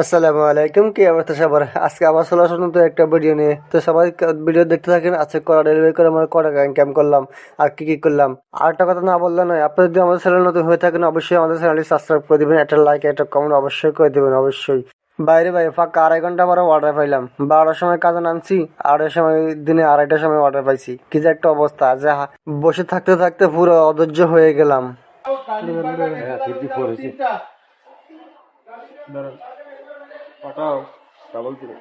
আসসালামু আলাইকুম, কি অবস্থা সবার? আজকে আবার চলে আসলাম তো একটা ভিডিও নিয়ে। তো সবাই ভিডিও দেখতে থাকেন, আজকে কড়া ডেলিভারি করে আমরা কটা ইনকাম করলাম। আর কি কি করলাম? আর একটা কথা না বললে নয়, আপনি যদি আমাদের চ্যানেল নতুন হয়ে থাকেন, অবশ্যই আমাদের চ্যানেলটি সাবস্ক্রাইব করে দিবেন, একটা লাইক একটা কমেন্ট অবশ্যই করে দিবেন, অবশ্যই। বাইরে বাইরে ফাঁকা আড়াই ঘণ্টা পরে অর্ডার পাইলাম। বারোটার সময় কাজে নামছি, আড়াইটার সময় দিনে আড়াইটার সময় অর্ডার পাইছি। কি যে একটা অবস্থা, যে বসে থাকতে থাকতে পুরো অধৈর্য হয়ে গেলাম। পাঠাও ডাবল জিরো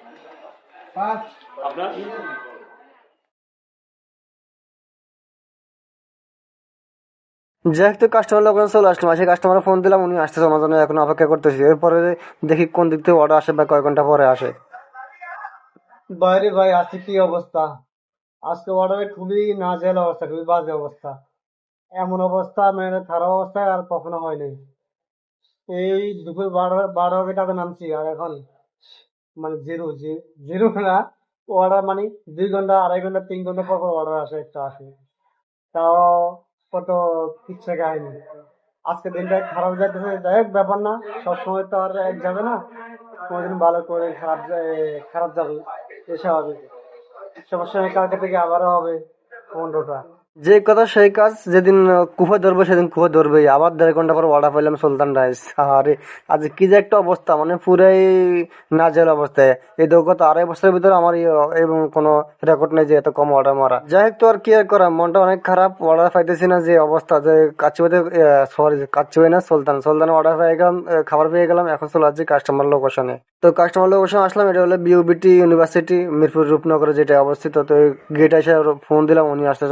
যাই তো কাস্টমার লোক চলে আসলাম আসে কাস্টমার ফোন দিলাম উনি আসতেছে আমার জন্য এখন অপেক্ষা করতেছি। এরপরে দেখি কোন দিক থেকে অর্ডার আসে বা কয় ঘণ্টা পরে আসে। বাইরে ভাই আজকে কি অবস্থা? আজকে অর্ডারে খুবই নাজেহাল অবস্থা খুবই বাজে অবস্থা। এমন অবস্থা মানে খারাপ অবস্থা আর কখনো হয়নি। এই দুপুর বারো বারো টাকা নামছি আর এখন মানে জিরো জিরো না অর্ডার মানে দুই ঘণ্টা, আড়াই ঘণ্টা, তিন ঘণ্টা পর পর অর্ডার আসে, একটা আসে। তাও কত কিচ্ছা কাহিনি আজকে দিনটা খারাপ যাইতেছে, যাই হোক, ব্যাপার না, সবসময় তো আর এক যাবে না। কোনোদিন ভালো করে খারাপ খারাপ যাবে এ স্বাভাবিক সবসময় কালকে থেকে আবারও হবে পনেরোটা। যে কথা সেই কাজ, যেদিন কুফে ধরবে সেদিন কুফে ধরবেই। আবার দেড় ঘণ্টা পর অর্ডার পাইলাম, সুলতান রাইস। আরে, আজ কি যে একটা অবস্থা মানে পুরাই নাজেল অবস্থায় এই দৌগত আড়াই বছরের ভিতরে আমার এবং কোনো রেকর্ড নেই যে এত কম অর্ডার মারা। যাই হোক, তো আর কি আর করা? মনটা অনেক খারাপ অর্ডার পাইতেছি না যে অবস্থা। যে কাচ্চিবাতে সরি কাচ্চিবাই না, সুলতান। সুলতান অর্ডার পেয়ে গেলাম খাবার পেয়ে গেলাম, এখন চলে যাচ্ছি কাস্টমার লোকেশনে তো কাস্টমার লোকেশনে আসলাম, এটা হলো বিউবিটি ইউনিভার্সিটি মিরপুর রূপনগরে যেটা অবস্থিত। তো গেট এসে ফোন দিলাম, উনি আসতে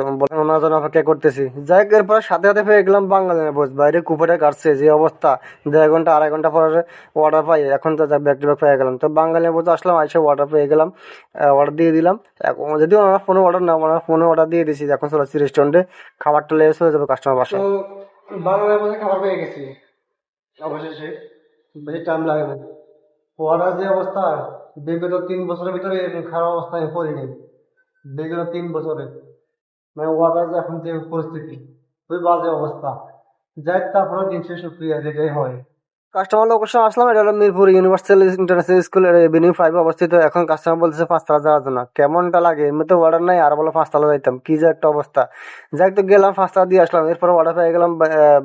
ওনার জন্য অপেক্ষা করতেছি। যাই হোক, এরপর সাথে সাথে পেয়ে গেলাম বাঙালি বোঝ বাইরে কুপোটা কাটছে, যে অবস্থা। দেড় ঘণ্টা, আড়াই ঘণ্টা পরে অর্ডার পাই, এখন তো ব্যাক টু ব্যাক পেয়ে গেলাম। তো বাঙালি বোঝ আসলাম এসে অর্ডার পেয়ে গেলাম অর্ডার দিয়ে দিলাম। এখন যদি ওনার ফোনে অর্ডার না, ওনার ফোনে অর্ডার দিয়ে দিয়েছি এখন চলে আসছি রেস্টুরেন্টে খাবারটা লেগে চলে যাবে কাস্টমার বাসায়। তো বাংলার খাবার পেয়ে গেছি। অবশেষে, বেশি টাইম লাগে না অর্ডার যে অবস্থা, বিগত তিন বছরের ভিতরে এরকম খারাপ অবস্থায় পড়িনি। বিগত তিন বছরে। মানে ওয়ারা যে এখন যে পরিস্থিতি, খুবই বাজে অবস্থা। যাই তারপরে দিন শেষ যেটাই হয়। কাস্টমার লোকেশন আসলাম, এটা হলো মিরপুর ইউনিভার্সাল ইন্টারন্যাশনাল স্কুলের এভিনিউ ফাইভ অবস্থিত। এখন কাস্টমার বলতেছে, পাঁচতলা যাওয়ার জন্য। কেমনটা লাগে? এমনি তো অর্ডার নাই, আর বলো পাঁচতলা যাইতাম। কি যে একটা অবস্থা। যাই তো গেলাম, পাঁচতলা দিয়ে আসলাম। এরপর অর্ডার পেয়ে গেলাম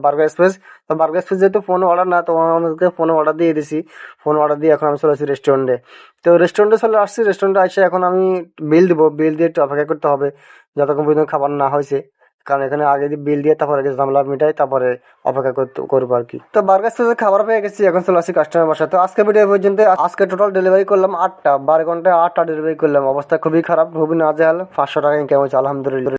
বার্গার স্পেস তো বার্গার স্পেস যেহেতু ফোনে অর্ডার না, তো আমাদেরকে ফোনে অর্ডার দিয়ে দিছি। ফোন অর্ডার দিয়ে এখন আমি চলে আসছি রেস্টুরেন্টে তো রেস্টুরেন্টে চলে আসছি রেস্টুরেন্টে এসে এখন আমি বিল দিব। বিল দিয়ে একটু অপেক্ষা করতে হবে, যতক্ষণ পর্যন্ত খাবার না হয়েছে। কারণ এখানে আগে যদি বিল দিয়ে তারপরে জামলা মিটাই, তারপরে অপেক্ষা করতে, করব আর কি। তো বার্গার থেকে খাবার পেয়ে গেছি, এখন চলে আসি কাস্টমার বাসা তো আজকে ভিডিও পর্যন্ত, আজকে টোটাল ডেলিভারি করলাম আটটা, বারো ঘন্টায় আটটা ডেলিভারি করলাম। অবস্থা খুবই খারাপ, খুবই নাজেহাল, পাঁচশো টাকা কেমন আলহামদুলিল্লাহ।